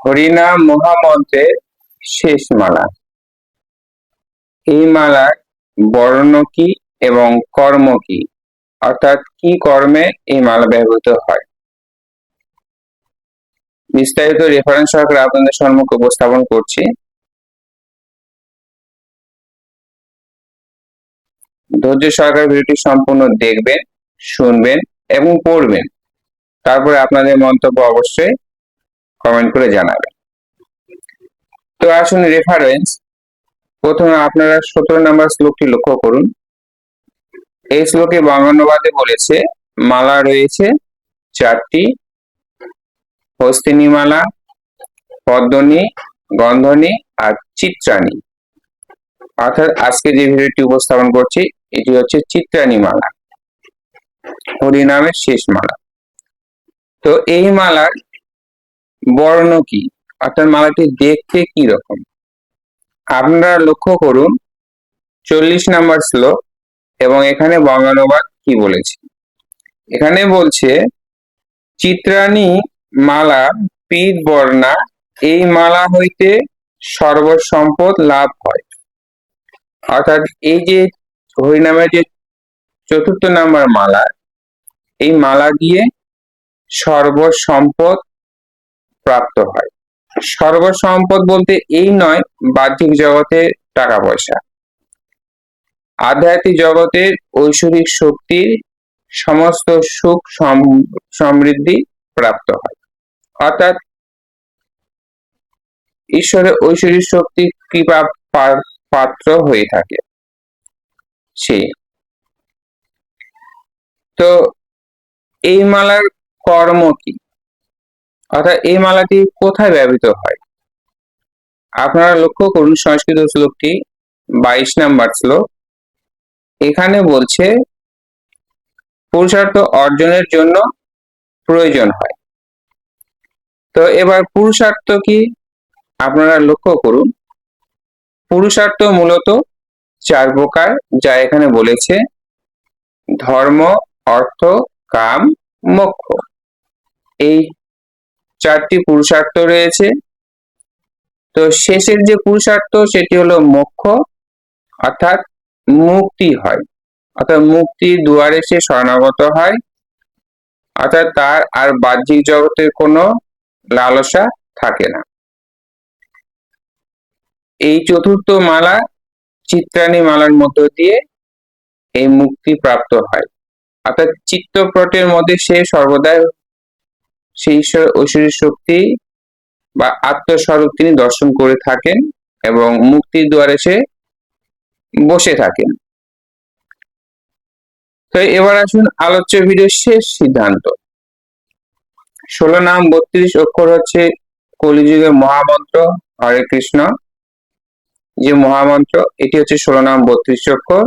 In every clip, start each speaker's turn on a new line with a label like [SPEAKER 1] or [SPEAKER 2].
[SPEAKER 1] হরিনাম মহামন্ত্রের শেষ মালা। এই মালার বর্ণ কি এবং কর্ম কি? অর্থাৎ কি কর্মে এই মালা ব্যবহৃত হয়? বিস্তারিত রেফারেন্স সহকারে আপনাদের সম্মুখে উপস্থাপন করছি। ধৈর্য সহকারে ভিডিওটি সম্পূর্ণ দেখবেন, শুনবেন এবং পড়বেন। তারপরে আপনাদের মন্তব্য অবশ্যই কমেন্ট করে জানাবেন তো আসুন রেফারেন্স প্রথমে আপনারা সতেরো নম্বর শ্লোকটি লক্ষ্য করুন। এই শ্লোকে বঙ্গানুবাদে বলেছে, মালা রয়েছে চারটি। হস্তিনী মালা পদ্মনী, গন্ধনী আর চিত্রাণী। অর্থাৎ আজকে যে ভিডিওটি উপস্থাপন করছি, এটি হচ্ছে চিত্রাণী মালা হরিনামের শেষ মালা। তো এই মালার বর্ণ কি? অর্থাৎ মালাটি দেখতে কি রকম? আপনারা লক্ষ্য করুন, চল্লিশ নাম্বার শ্লোক এবং এখানে বঙ্গানুবাদ কি বলেছে? এখানে বলছে, চিত্রাণী মালা পীত বর্ণা, এই মালা হইতে সর্বসম্পদ লাভ হয়। অর্থাৎ এই যে হরিনামের যে চতুর্থ নাম্বার মালা, এই মালা দিয়ে সর্বসম্পদ প্রাপ্ত হয়। সর্বসম্পদ বলতে এই নয়, বাহ্যিক জগতে টাকা পয়সা আধ্যাত্মিক জগতের ঐশ্বরিক শক্তির সমস্ত সুখ সমৃদ্ধি প্রাপ্ত হয়। অর্থাৎ ঈশ্বরের ঐশ্বরিক শক্তি কৃপা পাত্র হয়ে থাকে সে। তো এই মালার কর্ম কি? অর্থাৎ এই মালাটি কোথায় ব্যবহৃত হয়? আপনারা লক্ষ্য করুন, সংস্কৃত শ্লোকটি বাইশ নাম্বার শ্লোক। এখানে বলছে, পুরুষার্থ অর্জনের জন্য প্রয়োজন হয়। তো এবার পুরুষার্থ কি? আপনারা লক্ষ্য করুন, পুরুষার্থ মূলত চার প্রকার, যা এখানে বলেছে, ধর্ম, অর্থ, কাম, মোক্ষ। এই চারটি পুরুষার্থ রয়েছে। তো শেষের যে পুরুষার্থ, সেটি হলো মোক্ষ, অর্থাৎ মুক্তি হয়। অর্থাৎ মুক্তির দুয়ারে সে শরণাগত হয়। অর্থাৎ তার আর বাহ্যিক জগতের কোনো লালসা থাকে না। এই চতুর্থ মালা চিত্রাণী মালার মধ্য দিয়ে এই মুক্তি প্রাপ্ত হয়। অর্থাৎ চিত্তপটের মধ্যে সে সর্বদাই সেই ঈশ্বর ঐশ্বরিক শক্তি বা আত্মস্বরূপ তিনি দর্শন করে থাকেন এবং মুক্তির দুয়ারে সে বসে থাকেন। তো এবার আসুন আলোচ্য ভিডিওর শেষ সিদ্ধান্ত। ষোলো নাম বত্রিশ অক্ষর হচ্ছে কলিযুগের মহামন্ত্র, হরে কৃষ্ণ। যে মহামন্ত্র, এটি হচ্ছে ষোলো নাম বত্রিশ অক্ষর।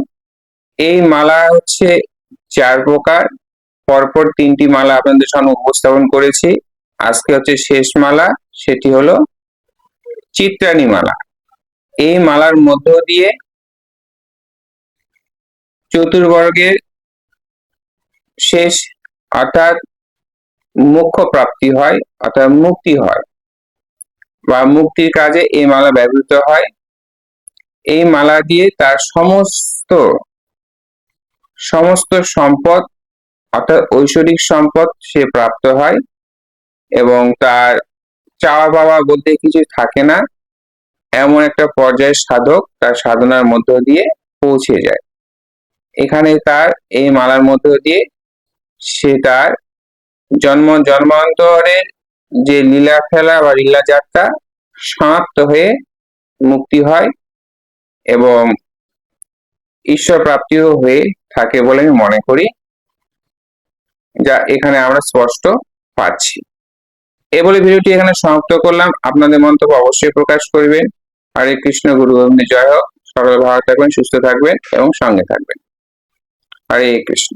[SPEAKER 1] এই মালা হচ্ছে চার প্রকার। পরপর তিনটি মালা আপনাদের সামনে উপস্থাপন করেছি। আজকে হচ্ছে শেষ মালা, সেটি হলো চিত্রাণী মালা। এই মালার মধ্য দিয়ে চতুর্বর্গের শেষ অর্থাৎ মুখ্য প্রাপ্তি হয়, অর্থাৎ মুক্তি হয় বা মুক্তির কাজে এই মালা ব্যবহৃত হয়। এই মালা দিয়ে তার সমস্ত সমস্ত সম্পদ অর্থাৎ ঐশ্বরিক সম্পদ সে প্রাপ্ত হয় এবং তার চাওয়া পাওয়া বলতে কিছু থাকে না। এমন একটা পর্যায়ের সাধক তার সাধনার মধ্য দিয়ে পৌঁছে যায়। এখানে তার এই মালার মধ্য দিয়ে সে তার জন্ম জন্মান্তরের যে লীলা খেলা বা লীলা যাত্রা সমাপ্ত হয়ে মুক্তি হয় এবং ঈশ্বর প্রাপ্তিও হয়ে থাকে বলে আমি মনে করি। যা এখানে আমরা স্পষ্ট পাচ্ছি। এ বলে ভিডিওটি এখানে সমাপ্ত করলাম। আপনাদের মন্তব্য অবশ্যই প্রকাশ করবেন। হরে কৃষ্ণ, গুরু গোবিন্দ, জয় হোক। সকলে ভালো থাকবেন, সুস্থ থাকবেন এবং সঙ্গে থাকবেন। হরে কৃষ্ণ।